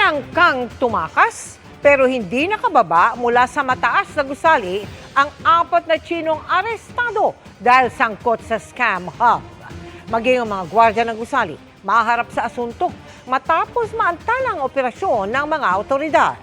Tinangkang tumakas pero hindi nakababa mula sa mataas na gusali ang apat na Chinong arestado dahil sangkot sa scam hub. Maging ang mga gwardya ng gusali maharap sa asunto matapos maantalang operasyon ng mga otoridad.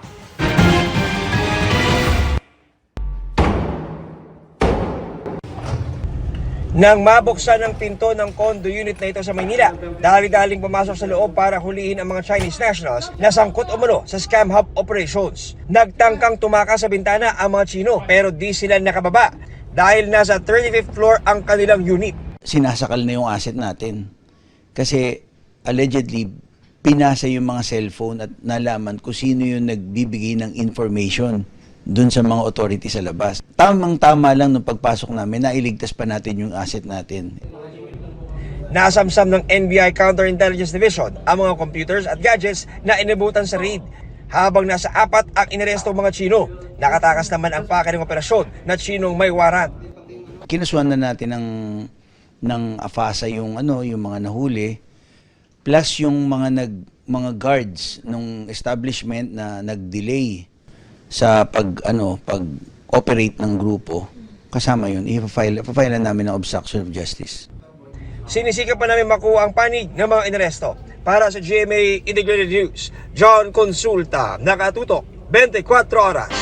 Nang mabuksan ang pinto ng condo unit na ito sa Maynila, dali-daling pumasok sa loob para huliin ang mga Chinese nationals na sangkot umano sa scam hub operations. Nagtangkang tumakas sa bintana ang mga Chino pero di sila nakababa dahil nasa 35th floor ang kanilang unit. sinasakal na yung asset natin. Kasi allegedly, pinasa yung mga cellphone at nalaman kung sino yung nagbibigay ng information dun sa mga authority sa labas. Tamang-tama lang nung pagpasok namin, nailigtas pa natin yung asset natin. Nasamsam ng NBI Counterintelligence Division ang mga computers at gadgets na inibutan sa raid. Habang nasa apat ang inaresto mga Chino, nakatakas naman ang pake ng operasyon na Chinong may warrant. Kinasuhan na natin ng, ng AFASA yung, ano, yung mga nahuli, plus yung mga, nag, mga guards ng establishment na nag-delay sa pag ano pag operate ng grupo kasama yun i-file na namin ng obstruction of justice Sinisikap pa namin makuha ang panig ng mga inaresto. Para sa GMA Integrated News, John Consulta, nakatutok 24 oras.